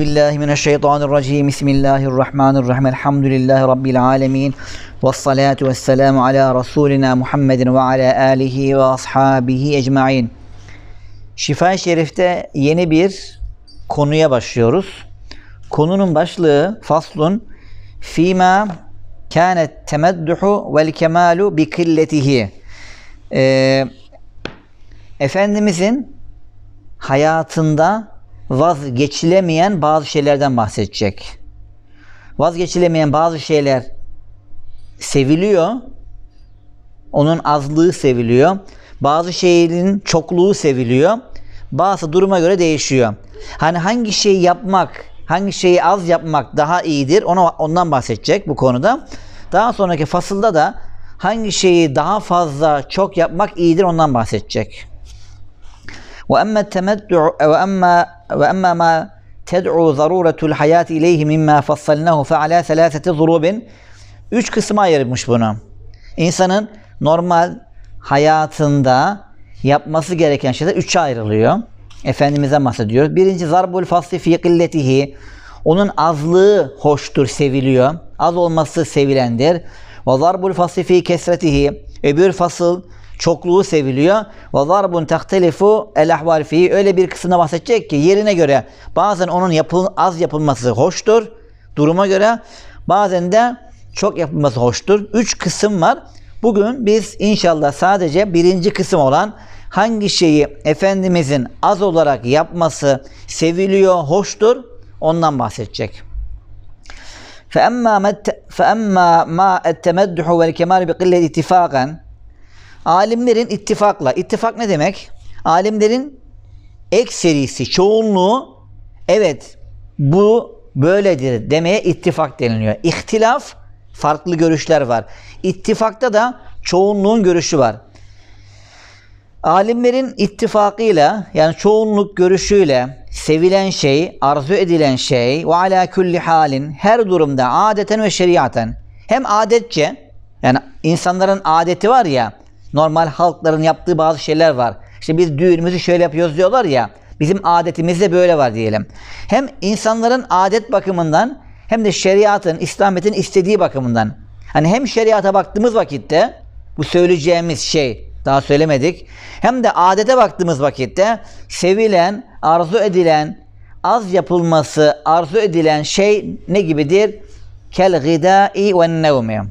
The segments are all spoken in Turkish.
billahi mineşşeytanirracim. Bismillahirrahmanirrahim. Elhamdülillahi rabbil alamin. Ves salatu vesselamu ala rasulina Muhammedin ve ala alihi ve ashabihi ecmaîn. Şifa-i Şerif'te yeni bir konuya başlıyoruz. Konunun başlığı faslun fîmâ kânet temedduhu vel kemalu bi killetihi. Ee, Efendimizin hayatında vazgeçilemeyen bazı şeylerden bahsedecek. Vazgeçilemeyen bazı şeyler seviliyor. Onun azlığı seviliyor. Bazı şeylerin çokluğu seviliyor. Bazı duruma göre değişiyor. Hani hangi şeyi yapmak, hangi şeyi az yapmak daha iyidir ona ondan bahsedecek bu konuda. Daha sonraki fasılda da hangi şeyi daha fazla çok yapmak iyidir ondan bahsedecek. وأما التمتع وأما وأما ما تدعو ضرورة الحياة إليه مما فصلناه فعلى ثلاثة ضروب Üç kısma ayırmış bunu. İnsanın normal hayatında yapması gereken şeyler üçe ayrılıyor. Efendimiz'e bahsediyoruz. Birinci zarbul fasli fi qilletihi. Onun azlığı hoştur, seviliyor. Az olması sevilendir. Ve zarbul fasli fi kesretihi. Öbür fasıl çokluğu seviliyor. Ve zarbun tahtelifu el ahval fi. Öyle bir kısmına bahsedecek ki yerine göre bazen onun yapıl az yapılması hoştur. Duruma göre bazen de çok yapılması hoştur. Üç kısım var. Bugün biz inşallah sadece birinci kısım olan hangi şeyi Efendimizin az olarak yapması seviliyor, hoştur ondan bahsedecek. فأما ما فأما ما التمدح والكمال بقلة اتفاقا Alimlerin ittifakla, ittifak ne demek? Alimlerin ekserisi, çoğunluğu evet bu böyledir demeye ittifak deniliyor. İhtilaf farklı görüşler var. İttifakta da çoğunluğun görüşü var. Alimlerin ittifakıyla yani çoğunluk görüşüyle sevilen şey, arzu edilen şey ve ala kulli halin her durumda adeten ve şeriaten hem adetçe yani insanların adeti var ya normal halkların yaptığı bazı şeyler var. İşte biz düğünümüzü şöyle yapıyoruz diyorlar ya bizim adetimizde böyle var diyelim. Hem insanların adet bakımından hem de şeriatın, İslamiyet'in istediği bakımından. Hani hem şeriata baktığımız vakitte bu söyleyeceğimiz şey daha söylemedik. Hem de adete baktığımız vakitte sevilen, arzu edilen, az yapılması arzu edilen şey ne gibidir? Kel gıdai ve nevmi.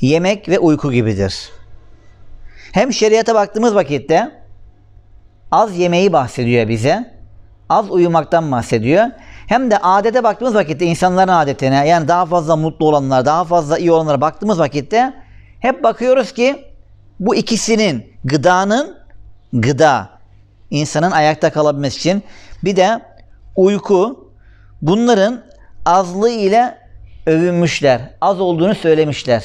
Yemek ve uyku gibidir. Hem şeriata baktığımız vakitte az yemeği bahsediyor bize. Az uyumaktan bahsediyor. Hem de adete baktığımız vakitte insanların adetine yani daha fazla mutlu olanlar, daha fazla iyi olanlara baktığımız vakitte hep bakıyoruz ki bu ikisinin gıdanın gıda insanın ayakta kalabilmesi için bir de uyku bunların azlığı ile övünmüşler. Az olduğunu söylemişler.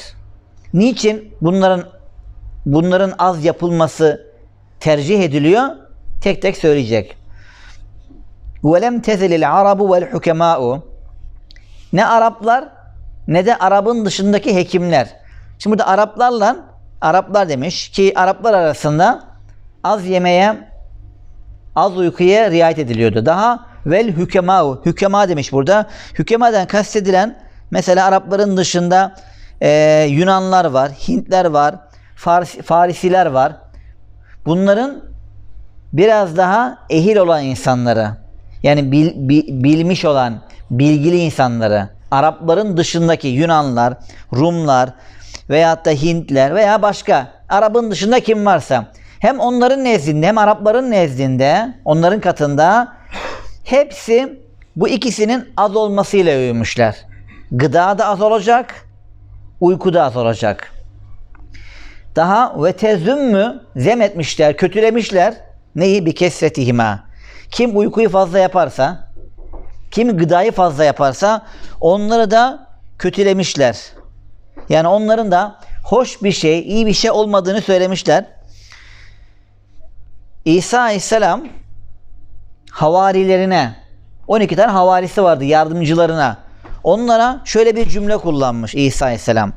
Niçin bunların bunların az yapılması tercih ediliyor? Tek tek söyleyecek. وَلَمْ تَزَلِ الْعَرَبُ وَالْحُكَمَاءُ Ne Araplar ne de Arap'ın dışındaki hekimler. Şimdi burada Araplarla Araplar demiş ki Araplar arasında az yemeye az uykuya riayet ediliyordu. Daha vel hükemâ hükema demiş burada. Hükemadan kastedilen mesela Arapların dışında e, Yunanlar var, Hintler var, Fars, Farisiler var. Bunların biraz daha ehil olan insanları yani bil, bil, bilmiş olan bilgili insanları Arapların dışındaki Yunanlar, Rumlar veyahut da Hintler veya başka Arap'ın dışında kim varsa hem onların nezdinde hem Arapların nezdinde onların katında hepsi bu ikisinin az olmasıyla övünmüşler. Gıda da az olacak, uyku da az olacak. Daha ve tezümmü zem etmişler, kötülemişler. Neyi? Bir kesretihima. Kim uykuyu fazla yaparsa, kim gıdayı fazla yaparsa onları da kötülemişler. Yani onların da hoş bir şey, iyi bir şey olmadığını söylemişler. İsa Aleyhisselam havarilerine 12 tane havarisi vardı yardımcılarına. Onlara şöyle bir cümle kullanmış İsa Aleyhisselam.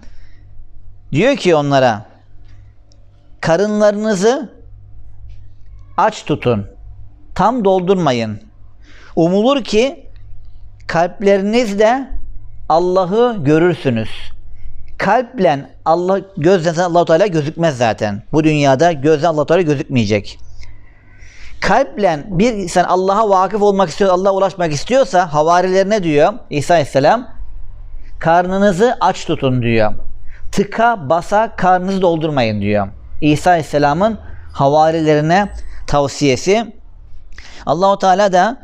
Diyor ki onlara karınlarınızı aç tutun. Tam doldurmayın. Umulur ki kalplerinizle Allah'ı görürsünüz. Kalple Allah gözle Allah Teala gözükmez zaten. Bu dünyada gözle Allah Teala gözükmeyecek. Kalple bir insan Allah'a vakıf olmak istiyor, Allah'a ulaşmak istiyorsa havarilerine diyor İsa Aleyhisselam karnınızı aç tutun diyor. Tıka basa karnınızı doldurmayın diyor. İsa Aleyhisselam'ın havarilerine tavsiyesi. Allahu Teala da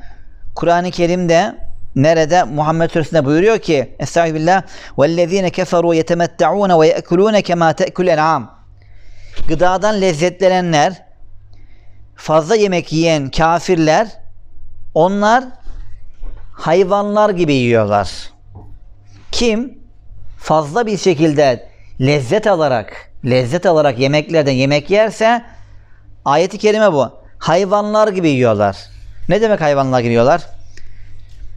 Kur'an-ı Kerim'de nerede Muhammed Suresi'nde buyuruyor ki Estağfirullah vellezine keferu yetemettaun ve yekulun kema te'kul en'am. Gıdadan lezzetlenenler fazla yemek yiyen kafirler onlar hayvanlar gibi yiyorlar. Kim fazla bir şekilde lezzet alarak lezzet alarak yemeklerden yemek yerse, ayeti kerime bu. Hayvanlar gibi yiyorlar. Ne demek hayvanlar gibi yiyorlar?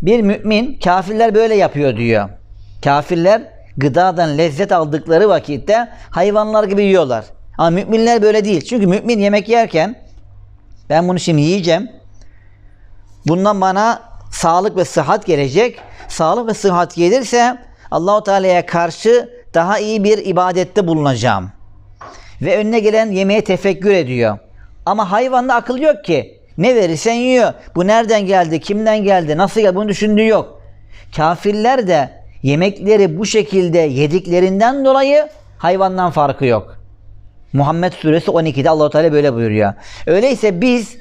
Bir mümin kafirler böyle yapıyor diyor. Kafirler gıdadan lezzet aldıkları vakitte hayvanlar gibi yiyorlar. Ama müminler böyle değil. Çünkü mümin yemek yerken ben bunu şimdi yiyeceğim. Bundan bana sağlık ve sıhhat gelecek. Sağlık ve sıhhat gelirse Allahu Teala'ya karşı daha iyi bir ibadette bulunacağım. Ve önüne gelen yemeğe tefekkür ediyor. Ama hayvanda akıl yok ki. Ne verirsen yiyor. Bu nereden geldi, kimden geldi, nasıl geldi bunu düşündüğü yok. Kafirler de yemekleri bu şekilde yediklerinden dolayı hayvandan farkı yok. Muhammed suresi 12'de Allahu Teala böyle buyuruyor. Öyleyse biz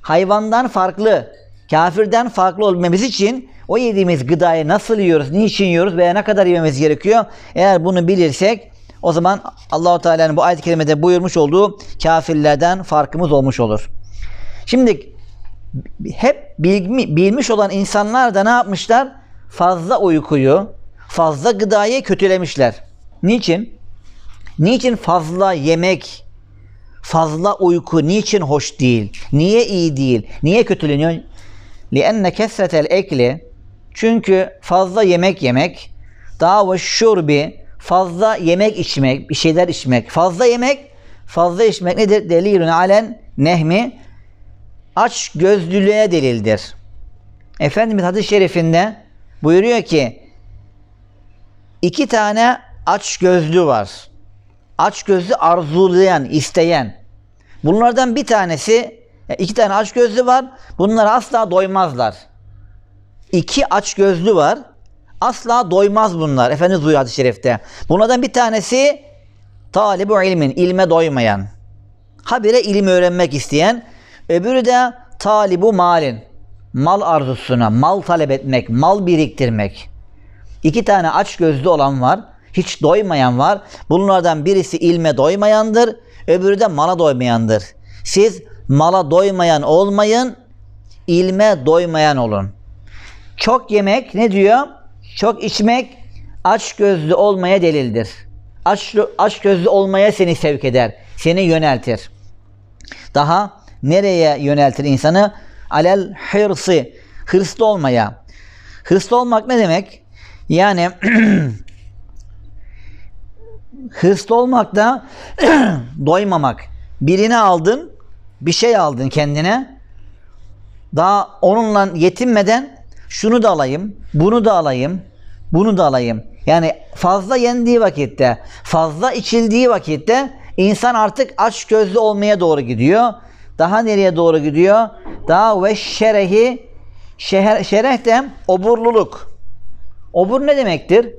hayvandan farklı, kafirden farklı olmamız için o yediğimiz gıdayı nasıl yiyoruz, niçin yiyoruz veya ne kadar yememiz gerekiyor? Eğer bunu bilirsek o zaman Allahu Teala'nın bu ayet-i kerimede buyurmuş olduğu kafirlerden farkımız olmuş olur. Şimdi hep bilmi, bilmiş olan insanlar da ne yapmışlar? Fazla uykuyu, fazla gıdayı kötülemişler. Niçin? Niçin fazla yemek, fazla uyku niçin hoş değil? Niye iyi değil? Niye kötüleniyor? لِأَنَّ كَسْرَةَ الْاَكْلِ Çünkü fazla yemek yemek, daha ve şurbi, fazla yemek içmek, bir şeyler içmek. Fazla yemek, fazla içmek nedir? Delilun alen nehmi aç gözlülüğe delildir. Efendimiz hadis-i şerifinde buyuruyor ki iki tane aç gözlü var. Aç gözlü arzulayan, isteyen. Bunlardan bir tanesi iki tane aç gözlü var. Bunlar asla doymazlar. İki aç gözlü var. Asla doymaz bunlar. Efendimiz buyuruyor hadis-i şerifte. Bunlardan bir tanesi talibu ilmin, ilme doymayan. Habire ilim öğrenmek isteyen. Öbürü de talibu malin. Mal arzusuna, mal talep etmek, mal biriktirmek. İki tane aç gözlü olan var. Hiç doymayan var. Bunlardan birisi ilme doymayandır. Öbürü de mala doymayandır. Siz mala doymayan olmayın. ilme doymayan olun. Çok yemek ne diyor? Çok içmek aç gözlü olmaya delildir. Aç, aç gözlü olmaya seni sevk eder. Seni yöneltir. Daha nereye yöneltir insanı? Alel hırsı. Hırslı olmaya. Hırslı olmak ne demek? Yani hırslı olmak da doymamak. Birini aldın, bir şey aldın kendine. Daha onunla yetinmeden şunu da alayım, bunu da alayım, bunu da alayım. Yani fazla yendiği vakitte, fazla içildiği vakitte insan artık aç gözlü olmaya doğru gidiyor. Daha nereye doğru gidiyor? Daha ve şerehi şeher, şereh de oburluluk. Obur ne demektir?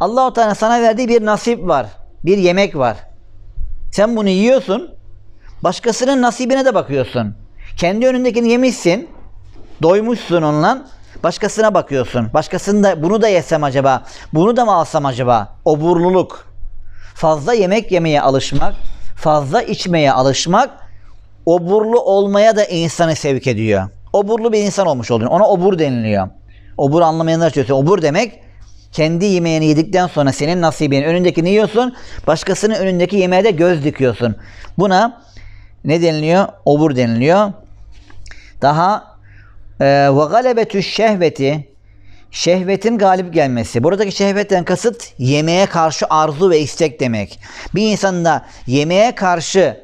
Allahu Teala sana verdiği bir nasip var. Bir yemek var. Sen bunu yiyorsun. Başkasının nasibine de bakıyorsun. Kendi önündekini yemişsin. Doymuşsun onunla. Başkasına bakıyorsun. Başkasını da bunu da yesem acaba? Bunu da mı alsam acaba? Oburluluk. Fazla yemek yemeye alışmak, fazla içmeye alışmak oburlu olmaya da insanı sevk ediyor. Oburlu bir insan olmuş oluyor. Ona obur deniliyor. Obur anlamayanlar için obur demek kendi yemeğini yedikten sonra senin nasibin önündekini yiyorsun. Başkasının önündeki yemeğe de göz dikiyorsun. Buna ne deniliyor? Obur deniliyor. Daha ve galebetü şehveti şehvetin galip gelmesi. Buradaki şehvetten kasıt yemeğe karşı arzu ve istek demek. Bir insanda yemeğe karşı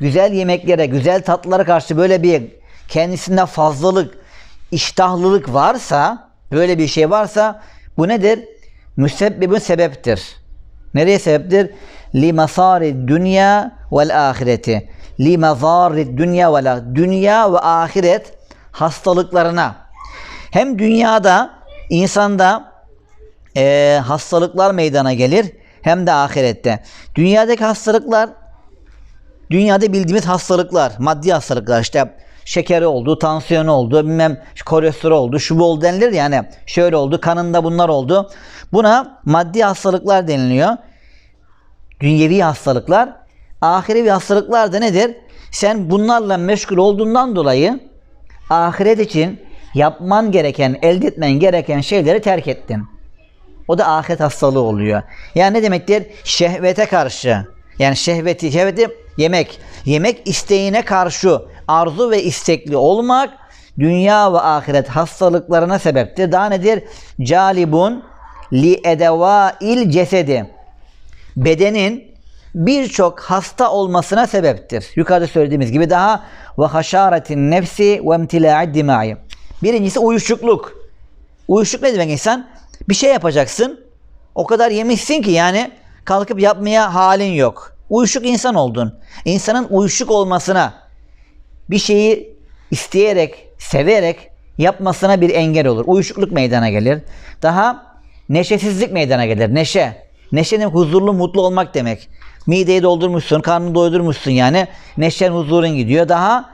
güzel yemeklere, güzel tatlılara karşı böyle bir kendisinde fazlalık, iştahlılık varsa Böyle bir şey varsa bu nedir? Müsebbibin sebeptir. Nereye sebeptir? Li masari dünya vel ahireti. Li mazari dünya vel dünya ve ahiret hastalıklarına. Hem dünyada insanda eee, hastalıklar meydana gelir hem de ahirette. Dünyadaki hastalıklar dünyada bildiğimiz hastalıklar, maddi hastalıklar işte şekeri oldu, tansiyon oldu, bilmem kolesterol oldu, şu bu oldu denilir yani şöyle oldu, kanında bunlar oldu. Buna maddi hastalıklar deniliyor. Dünyevi hastalıklar. Ahirevi hastalıklar da nedir? Sen bunlarla meşgul olduğundan dolayı ahiret için yapman gereken, elde etmen gereken şeyleri terk ettin. O da ahiret hastalığı oluyor. Yani ne demektir? Şehvete karşı. Yani şehveti, şehveti yemek. Yemek isteğine karşı arzu ve istekli olmak dünya ve ahiret hastalıklarına sebeptir. Daha nedir? Calibun li edevail cesedi. Bedenin birçok hasta olmasına sebeptir. Yukarıda söylediğimiz gibi daha ve haşaretin nefsi ve imtila'id dimai. Birincisi uyuşukluk. Uyuşuk ne demek insan? Bir şey yapacaksın. O kadar yemişsin ki yani kalkıp yapmaya halin yok. Uyuşuk insan oldun. İnsanın uyuşuk olmasına bir şeyi isteyerek, severek yapmasına bir engel olur. Uyuşukluk meydana gelir. Daha neşesizlik meydana gelir. Neşe. Neşe demek huzurlu, mutlu olmak demek. Mideyi doldurmuşsun, karnını doydurmuşsun yani. Neşen, huzurun gidiyor. Daha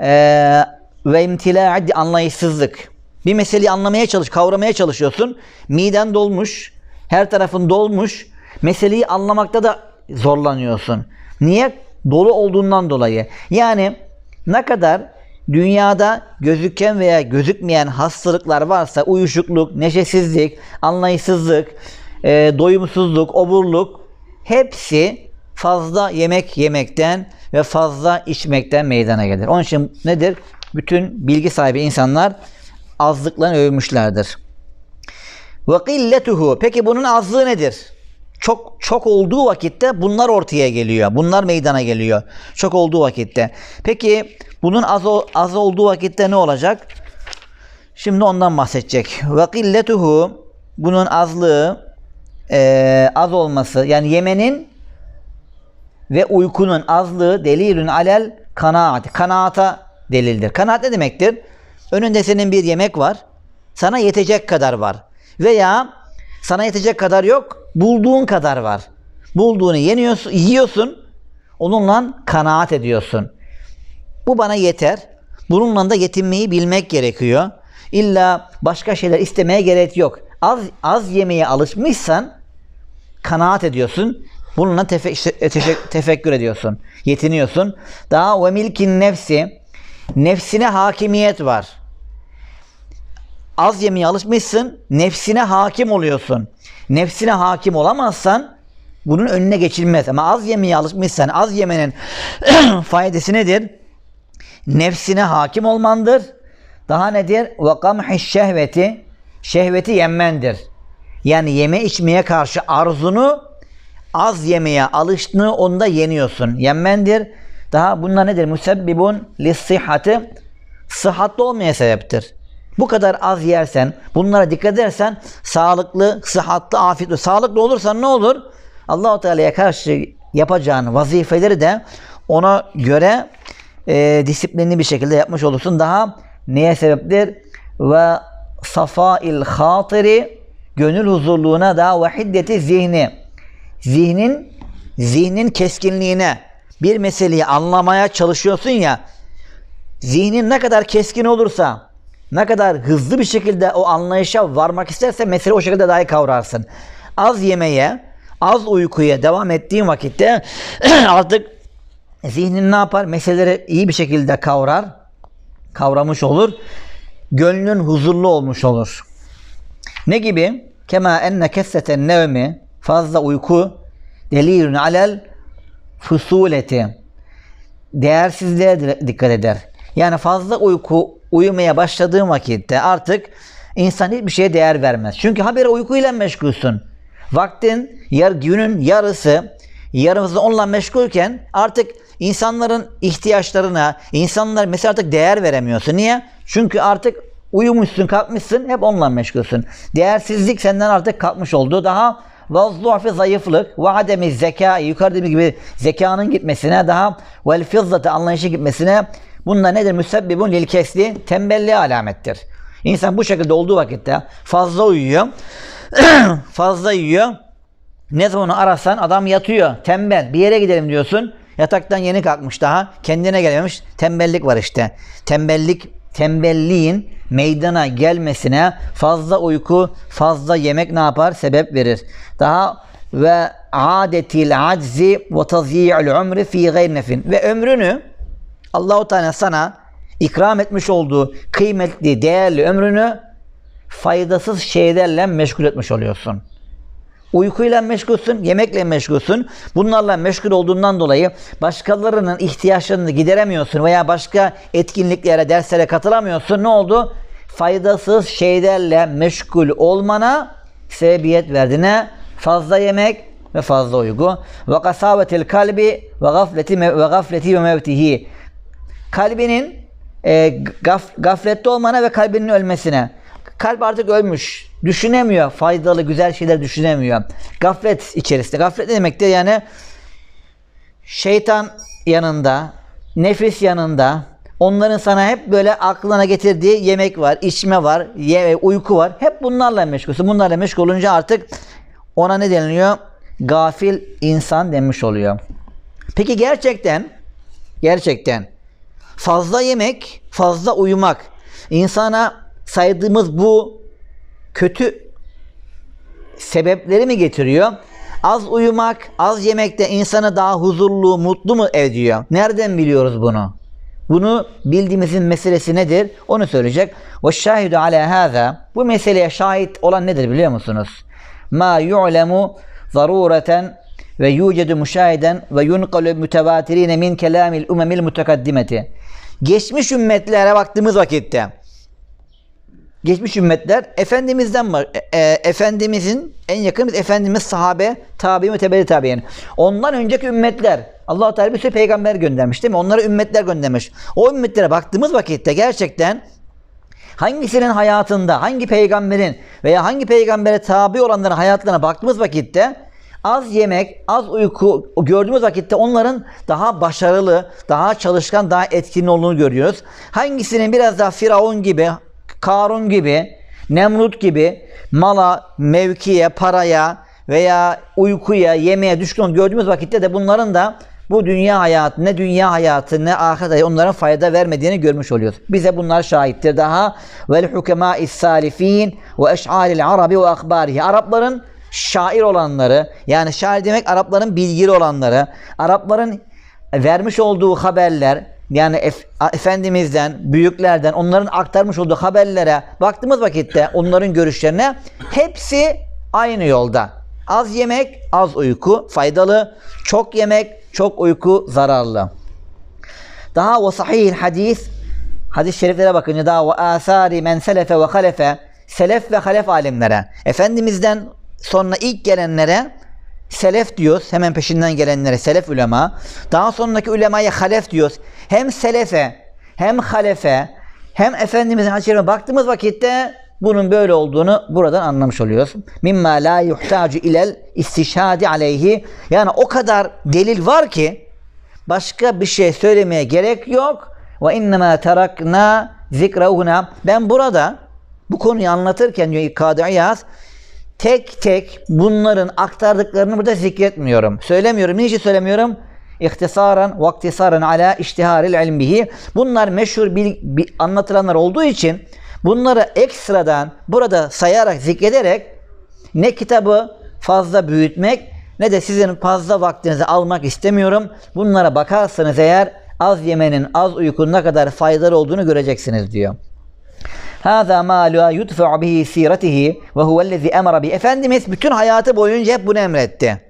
eee ve imtila'd anlayışsızlık. Bir meseleyi anlamaya çalış, kavramaya çalışıyorsun. Miden dolmuş, her tarafın dolmuş. Meseleyi anlamakta da zorlanıyorsun. Niye? Dolu olduğundan dolayı. Yani ne kadar dünyada gözüken veya gözükmeyen hastalıklar varsa uyuşukluk, neşesizlik, anlayışsızlık, e, doyumsuzluk, oburluk hepsi fazla yemek yemekten ve fazla içmekten meydana gelir. Onun için nedir? Bütün bilgi sahibi insanlar azlıkla övmüşlerdir. Ve qilletuhu. Peki bunun azlığı nedir? Çok çok olduğu vakitte bunlar ortaya geliyor. Bunlar meydana geliyor. Çok olduğu vakitte. Peki bunun az az olduğu vakitte ne olacak? Şimdi ondan bahsedecek. Ve qilletuhu bunun azlığı eee, az olması yani yemenin ve uykunun azlığı delilün alel kanaat. Kanaata delildir. Kanaat ne demektir? Önünde senin bir yemek var. Sana yetecek kadar var. Veya sana yetecek kadar yok. Bulduğun kadar var. Bulduğunu yeniyorsun, yiyorsun. Onunla kanaat ediyorsun. Bu bana yeter. Bununla da yetinmeyi bilmek gerekiyor. İlla başka şeyler istemeye gerek yok. Az az yemeye alışmışsan kanaat ediyorsun. Bununla tefe- teşek- tefekkür ediyorsun. Yetiniyorsun. Daha ve milkin nefsi nefsine hakimiyet var. Az yemeye alışmışsın, nefsine hakim oluyorsun. Nefsine hakim olamazsan bunun önüne geçilmez. Ama az yemeye alışmışsan, az yemenin faydası nedir? Nefsine hakim olmandır. Daha nedir? Ve kamhi şehveti, şehveti yenmendir. Yani yeme içmeye karşı arzunu az yemeye alıştığını onda yeniyorsun. Yenmendir. Daha bunlar nedir? Musebbibun lissihati sıhhatli olmaya sebeptir. Bu kadar az yersen, bunlara dikkat edersen sağlıklı, sıhhatli, afiyetli, sağlıklı olursan ne olur? Allahu Teala'ya karşı yapacağın vazifeleri de ona göre e, disiplinli bir şekilde yapmış olursun. Daha neye sebeptir? Ve safail hatiri gönül huzurluğuna da ve hiddeti zihni zihnin zihnin keskinliğine bir meseleyi anlamaya çalışıyorsun ya zihnin ne kadar keskin olursa ne kadar hızlı bir şekilde o anlayışa varmak isterse mesele o şekilde daha iyi kavrarsın. Az yemeye, az uykuya devam ettiğin vakitte artık zihnin ne yapar? Meseleleri iyi bir şekilde kavrar, kavramış olur. Gönlün huzurlu olmuş olur. Ne gibi? Kema enne kesseten nevmi fazla uyku delilun alel fusuleti değersizliğe di- dikkat eder. Yani fazla uyku uyumaya başladığın vakitte artık insan hiçbir şeye değer vermez. Çünkü habire uykuyla meşgulsün. Vaktin yar, günün yarısı yarısı onunla meşgulken artık insanların ihtiyaçlarına, insanlar mesela artık değer veremiyorsun. Niye? Çünkü artık Uyumuşsun, kalkmışsın, hep onunla meşgulsün. Değersizlik senden artık kalkmış oldu. Daha vazduafi zayıflık ve ademi zeka, yukarıda dediğim gibi zekanın gitmesine, daha vel fizzati anlayışı gitmesine bunlar nedir? Müsebbibun lil kesli, tembelliğe alamettir. İnsan bu şekilde olduğu vakitte fazla uyuyor, fazla yiyor, ne zaman arasan adam yatıyor. Tembel. Bir yere gidelim diyorsun. Yataktan yeni kalkmış daha. Kendine gelememiş. Tembellik var işte. Tembellik, tembelliğin meydana gelmesine fazla uyku, fazla yemek ne yapar? Sebep verir. Daha ve adetil aczi ve tazyi'ul umri fi gayr nefin. Ve ömrünü Allahu Teala sana ikram etmiş olduğu kıymetli, değerli ömrünü faydasız şeylerle meşgul etmiş oluyorsun. Uykuyla meşgulsün, yemekle meşgulsün. Bunlarla meşgul olduğundan dolayı başkalarının ihtiyaçlarını gideremiyorsun veya başka etkinliklere, derslere katılamıyorsun. Ne oldu? Faydasız şeylerle meşgul olmana sebebiyet verdiğine fazla yemek ve fazla uyku. Ve kasavetil kalbi ve gafleti ve gafleti ve mevtihi. Kalbinin e, gaf, gaflette olmana ve kalbinin ölmesine. Kalp artık ölmüş. Düşünemiyor. Faydalı, güzel şeyler düşünemiyor. Gaflet içerisinde. Gaflet ne demektir? Yani şeytan yanında, nefis yanında, onların sana hep böyle aklına getirdiği yemek var, içme var, ye, uyku var. Hep bunlarla meşgulsün. Bunlarla meşgul olunca artık ona ne deniliyor? Gafil insan demiş oluyor. Peki gerçekten, gerçekten fazla yemek, fazla uyumak insana saydığımız bu kötü sebepleri mi getiriyor? Az uyumak, az yemekte insanı daha huzurlu, mutlu mu ediyor? Nereden biliyoruz bunu? Bunu bildiğimizin meselesi nedir? Onu söyleyecek. Ve şahidu ala hâzâ. Bu meseleye şahit olan nedir biliyor musunuz? Ma yu'lemu zarureten ve yucedu müşahiden ve yunqalu mütevatirine min kelamil umemil mutekaddimeti. Geçmiş ümmetlere baktığımız vakitte geçmiş ümmetler Efendimiz'den var. E, e, Efendimizin en yakın Efendimiz sahabe, tabi ve tebeli tabi'in. Ondan önceki ümmetler Allah Teala bir sürü peygamber göndermiş değil mi? Onlara ümmetler göndermiş. O ümmetlere baktığımız vakitte gerçekten hangisinin hayatında, hangi peygamberin veya hangi peygambere tabi olanların hayatlarına baktığımız vakitte az yemek, az uyku gördüğümüz vakitte onların daha başarılı, daha çalışkan, daha etkin olduğunu görüyoruz. Hangisinin biraz daha Firavun gibi, Karun gibi, Nemrut gibi mala, mevkiye, paraya veya uykuya, yemeğe düşkün gördüğümüz vakitte de bunların da bu dünya hayatı, ne dünya hayatı ne ahiret hayatı onlara fayda vermediğini görmüş oluyoruz. Bize bunlar şahittir daha. Vel hukemâ'is salifin ve eş'aril arabi ve akbarihi. Arapların şair olanları, yani şair demek Arapların bilgili olanları, Arapların vermiş olduğu haberler, yani ef- Efendimiz'den, büyüklerden, onların aktarmış olduğu haberlere baktığımız vakitte onların görüşlerine hepsi aynı yolda. Az yemek, az uyku faydalı. Çok yemek, çok uyku zararlı. Daha o sahih hadis hadis-i şeriflere bakınca daha o asari men selefe ve halefe selef ve halef alimlere Efendimiz'den sonra ilk gelenlere selef diyoruz. Hemen peşinden gelenlere selef ulema. Daha sonraki ulemaya halef diyoruz. Hem selefe hem halefe hem Efendimiz'in hadislerine baktığımız vakitte bunun böyle olduğunu buradan anlamış oluyoruz. Mimma la yuhtacu ilel istişhadi aleyhi. Yani o kadar delil var ki başka bir şey söylemeye gerek yok. Ve innema terakna zikrahuna. Ben burada bu konuyu anlatırken diyor Kadı İyaz tek tek bunların aktardıklarını burada zikretmiyorum. Söylemiyorum. Niçin söylemiyorum? İhtisaran ve iktisaran ala iştiharil ilmihi. Bunlar meşhur bir, bir anlatılanlar olduğu için bunları ekstradan burada sayarak zikrederek ne kitabı fazla büyütmek ne de sizin fazla vaktinizi almak istemiyorum. Bunlara bakarsanız eğer az yemenin, az uykunun ne kadar faydalı olduğunu göreceksiniz diyor. Hâzâ mâ lâ yudfe'u bihi sîretihi ve huvellezî emara bi. Efendimiz bütün hayatı boyunca hep bunu emretti.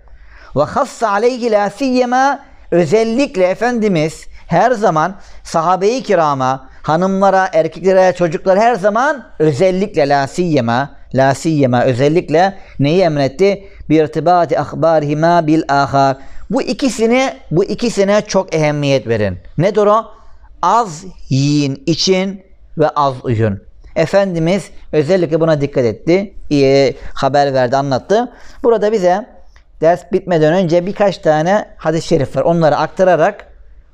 Ve hassa aleyhi lâ siyyemâ özellikle Efendimiz her zaman sahabe-i kirama, hanımlara, erkeklere, çocuklara her zaman özellikle la siyyema, la siyyema özellikle neyi emretti? Bir irtibati ahbarihima bil ahar. Bu ikisini, bu ikisine çok ehemmiyet verin. Nedir o? Az yiyin, için ve az uyun. Efendimiz özellikle buna dikkat etti. İyi haber verdi, anlattı. Burada bize ders bitmeden önce birkaç tane hadis-i şerif var. Onları aktararak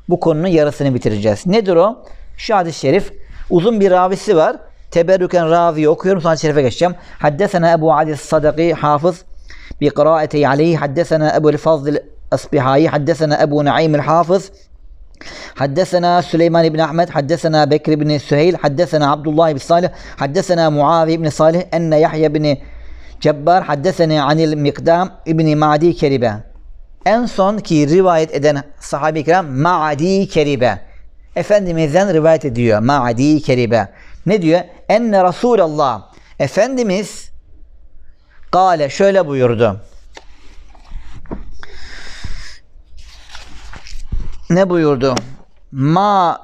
bu konunun yarısını bitireceğiz. Nedir o? Şu hadis-i şerif uzun bir ravisi var. Teberrüken raviyi okuyorum sonra şerife geçeceğim. Haddesena Ebu Ali Sadaki Hafız bi kıraati aleyhi haddesena Ebu Fazl Asbihai haddesena Ebu Naim el-Hafız حدثنا سليمان بن أحمد حدثنا بكر بن سهيل حدثنا عبد الله بن صالح حدثنا معاوية بن صالح أن يحيى بن Cebbar haddesene anil Mikdam İbni Ma'di Keribe. En son ki rivayet eden sahabe-i kiram Ma'di Keribe. Efendimizden rivayet ediyor. Ma'di Keribe. Ne diyor? Enne Resulallah. Efendimiz Gale şöyle buyurdu. Ne buyurdu? Ma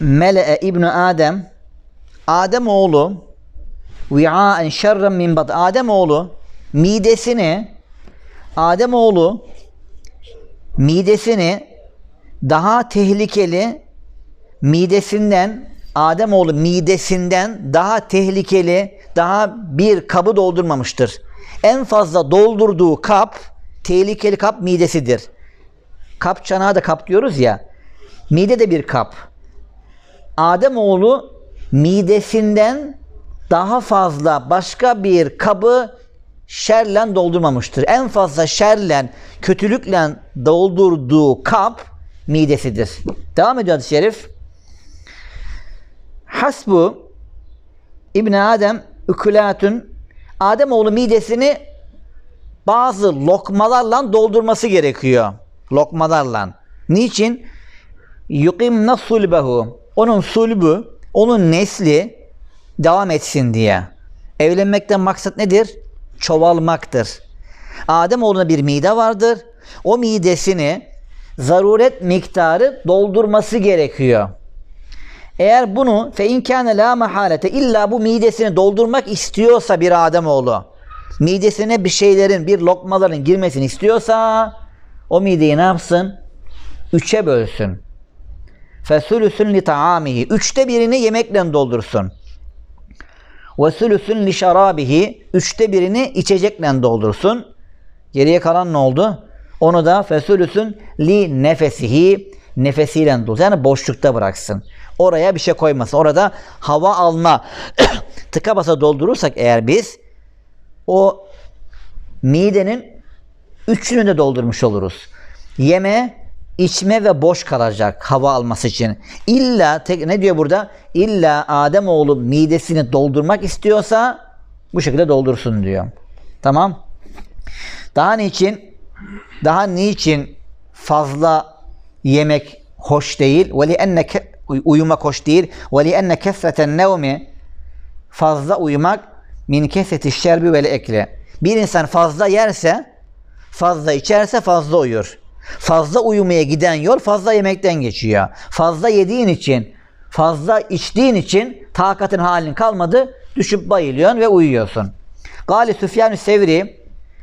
mele'e İbni Adem Adem oğlu vi'aen şerren min bat Adem oğlu midesini Adem oğlu midesini daha tehlikeli midesinden Adem oğlu midesinden daha tehlikeli daha bir kabı doldurmamıştır. En fazla doldurduğu kap tehlikeli kap midesidir. Kap çanağı da kap diyoruz ya. Mide de bir kap. Adem oğlu midesinden daha fazla başka bir kabı şerlen doldurmamıştır. En fazla şerlen, kötülükle doldurduğu kap midesidir. Devam ediyor hadis-i şerif. Hasbu İbn Adem ükulatun Adem oğlu midesini bazı lokmalarla doldurması gerekiyor. Lokmalarla. Niçin? Yuqimna sulbehu. Onun sulbü, onun nesli devam etsin diye. Evlenmekten maksat nedir? Çoğalmaktır. Adem oğluna bir mide vardır. O midesini zaruret miktarı doldurması gerekiyor. Eğer bunu fe inkâne la mahalete illa bu midesini doldurmak istiyorsa bir Adem oğlu midesine bir şeylerin, bir lokmaların girmesini istiyorsa o mideyi ne yapsın? Üçe bölsün. Fesülüsün li taamihi. Üçte birini yemekle doldursun. Ve sülüsün li şarabihi. Üçte birini içecekle doldursun. Geriye kalan ne oldu? Onu da fesülüsün li nefesihi. Nefesiyle doldursun. Yani boşlukta bıraksın. Oraya bir şey koymasın. Orada hava alma tıka basa doldurursak eğer biz o midenin üçünü de doldurmuş oluruz. Yeme, içme ve boş kalacak hava alması için. İlla tek, ne diyor burada? İlla Adem oğlu midesini doldurmak istiyorsa bu şekilde doldursun diyor. Tamam. Daha niçin? Daha niçin fazla yemek hoş değil? Ve enne uyumak hoş değil. Ve enne kesreten nevmi fazla uyumak min keseti şerbi vel ekle. Bir insan fazla yerse, fazla içerse fazla uyur. Fazla uyumaya giden yol fazla yemekten geçiyor. Fazla yediğin için, fazla içtiğin için takatın halin kalmadı. Düşüp bayılıyorsun ve uyuyorsun. Gali Süfyan-ı Sevri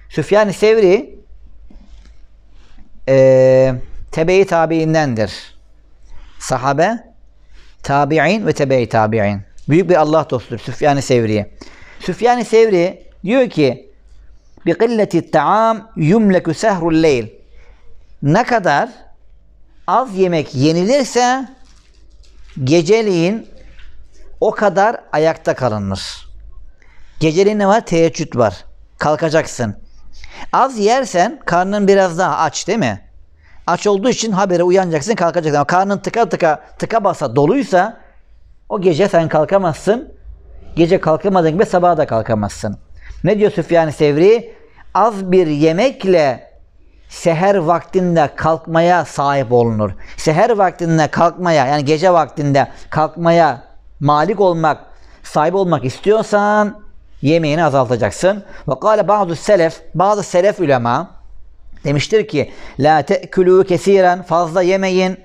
Süfyan-ı Sevri e, tebe-i tabiindendir. Sahabe, tabi'in ve tebe-i tabi'in. Büyük bir Allah dostudur Süfyan-ı Sevri. Süfyan-ı Sevri diyor ki bi qilleti taam yumleku sehrul leyl. Ne kadar az yemek yenilirse geceliğin o kadar ayakta kalınır. Geceliğin ne var? Teheccüd var. Kalkacaksın. Az yersen karnın biraz daha aç değil mi? Aç olduğu için habere uyanacaksın kalkacaksın. Ama karnın tıka tıka tıka basa doluysa o gece sen kalkamazsın. Gece kalkamadığın gibi sabaha da kalkamazsın. Ne diyor Süfyan-ı Sevri? Az bir yemekle seher vaktinde kalkmaya sahip olunur. Seher vaktinde kalkmaya yani gece vaktinde kalkmaya malik olmak, sahip olmak istiyorsan yemeğini azaltacaksın. Ve kâle bazı selef, bazı selef ulema demiştir ki la te'kulû kesiren fazla yemeyin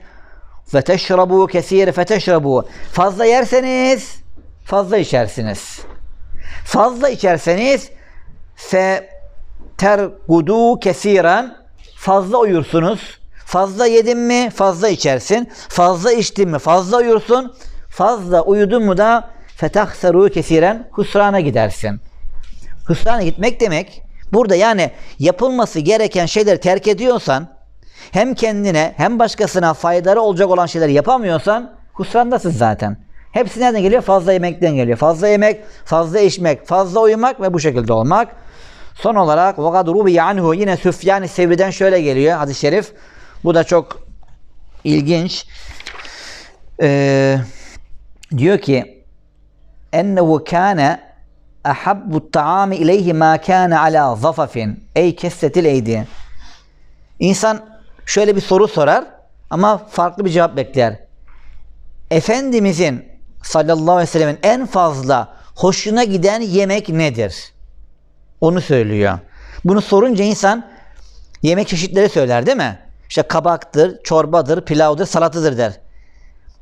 ve teşrabu kesir fe teşrabu fazla yerseniz fazla içersiniz. Fazla içerseniz fe tergudu kesiren fazla uyursunuz. Fazla yedin mi fazla içersin. Fazla içtin mi fazla uyursun. Fazla uyudun mu da fetahseru kesiren husrana gidersin. Husrana gitmek demek burada yani yapılması gereken şeyleri terk ediyorsan hem kendine hem başkasına faydalı olacak olan şeyleri yapamıyorsan husrandasın zaten. Hepsi nereden geliyor? Fazla yemekten geliyor. Fazla yemek, fazla içmek, fazla uyumak ve bu şekilde olmak. Son olarak وَقَدْ رُبِيَ anhu yine Süfyan-ı Sevri'den şöyle geliyor hadis-i şerif. Bu da çok ilginç. Ee, diyor ki ennehu kâne ahabbu ta'ami ileyhi ma kâne ala zafafin ey kessetil eydi. İnsan şöyle bir soru sorar ama farklı bir cevap bekler. Efendimizin sallallahu aleyhi ve sellemin en fazla hoşuna giden yemek nedir? Onu söylüyor. Bunu sorunca insan yemek çeşitleri söyler değil mi? İşte kabaktır, çorbadır, pilavdır, salatıdır der.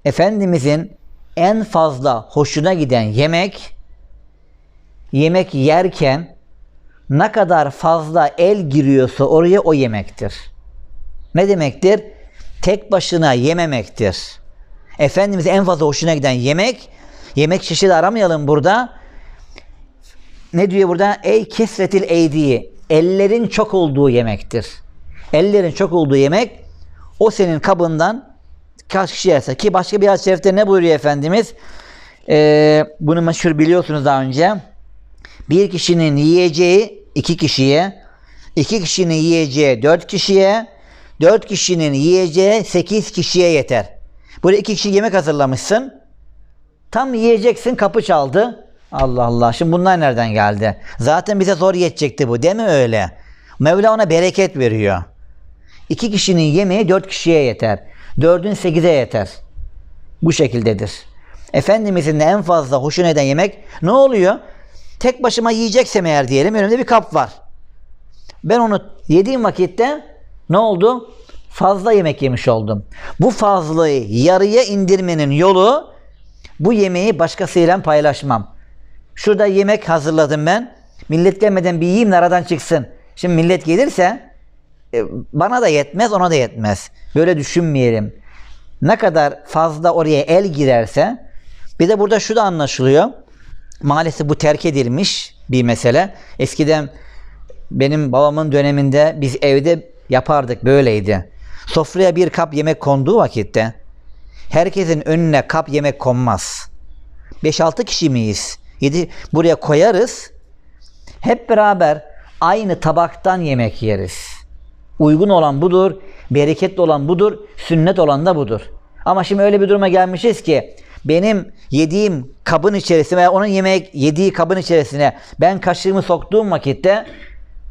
Efendimizin en fazla hoşuna giden yemek yemek yerken ne kadar fazla el giriyorsa oraya o yemektir. Ne demektir? Tek başına yememektir. Efendimizin en fazla hoşuna giden yemek yemek çeşidi aramayalım burada. Ne diyor burada? Ey kesretil eydiyi. Ellerin çok olduğu yemektir. Ellerin çok olduğu yemek o senin kabından kaç kişi yerse ki başka bir hadis-i şerifte ne buyuruyor Efendimiz? Ee, bunu meşhur biliyorsunuz daha önce. Bir kişinin yiyeceği iki kişiye, iki kişinin yiyeceği dört kişiye, dört kişinin yiyeceği sekiz kişiye yeter. Böyle iki kişi yemek hazırlamışsın. Tam yiyeceksin kapı çaldı. Allah Allah. Şimdi bunlar nereden geldi? Zaten bize zor yetecekti bu. Değil mi öyle? Mevla ona bereket veriyor. İki kişinin yemeği dört kişiye yeter. Dördün sekize yeter. Bu şekildedir. Efendimizin de en fazla hoşuna eden yemek ne oluyor? Tek başıma yiyeceksem eğer diyelim önümde bir kap var. Ben onu yediğim vakitte ne oldu? Fazla yemek yemiş oldum. Bu fazlayı yarıya indirmenin yolu bu yemeği başkasıyla paylaşmam. Şurada yemek hazırladım ben. Millet gelmeden bir yiyeyim de aradan çıksın. Şimdi millet gelirse e, bana da yetmez ona da yetmez. Böyle düşünmeyelim. Ne kadar fazla oraya el girerse bir de burada şu da anlaşılıyor. Maalesef bu terk edilmiş bir mesele. Eskiden benim babamın döneminde biz evde yapardık böyleydi. Sofraya bir kap yemek konduğu vakitte herkesin önüne kap yemek konmaz. 5-6 kişi miyiz? 7 buraya koyarız. Hep beraber aynı tabaktan yemek yeriz. Uygun olan budur, bereketli olan budur, sünnet olan da budur. Ama şimdi öyle bir duruma gelmişiz ki benim yediğim kabın içerisine veya onun yemek yediği kabın içerisine ben kaşığımı soktuğum vakitte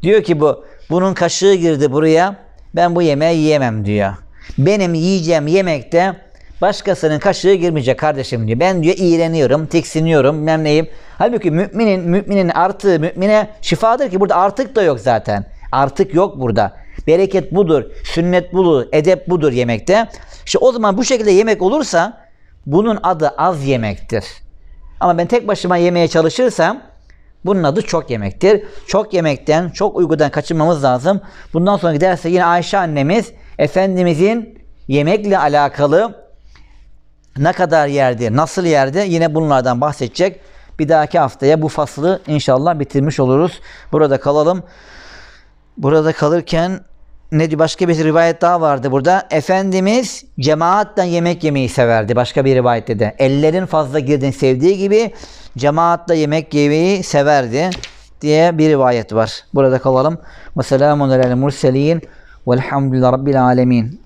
diyor ki bu bunun kaşığı girdi buraya ben bu yemeği yiyemem diyor. Benim yiyeceğim yemekte başkasının kaşığı girmeyecek kardeşim diyor. Ben diyor iğreniyorum, tiksiniyorum, bilmem neyim. Halbuki müminin, müminin artığı mümine şifadır ki burada artık da yok zaten. Artık yok burada. Bereket budur, sünnet budur, edep budur yemekte. İşte o zaman bu şekilde yemek olursa bunun adı az yemektir. Ama ben tek başıma yemeye çalışırsam bunun adı çok yemektir. Çok yemekten, çok uykudan kaçınmamız lazım. Bundan sonra giderse yine Ayşe annemiz Efendimizin yemekle alakalı ne kadar yerdi, nasıl yerdi yine bunlardan bahsedecek. Bir dahaki haftaya bu faslı inşallah bitirmiş oluruz. Burada kalalım. Burada kalırken ne diyor? Başka bir rivayet daha vardı burada. Efendimiz cemaatten yemek yemeyi severdi. Başka bir rivayette de. Ellerin fazla girdiğini sevdiği gibi cemaatle yemek yemeyi severdi diye bir rivayet var. Burada kalalım. Ve selamun aleyhi murselin velhamdülillahi rabbil alemin.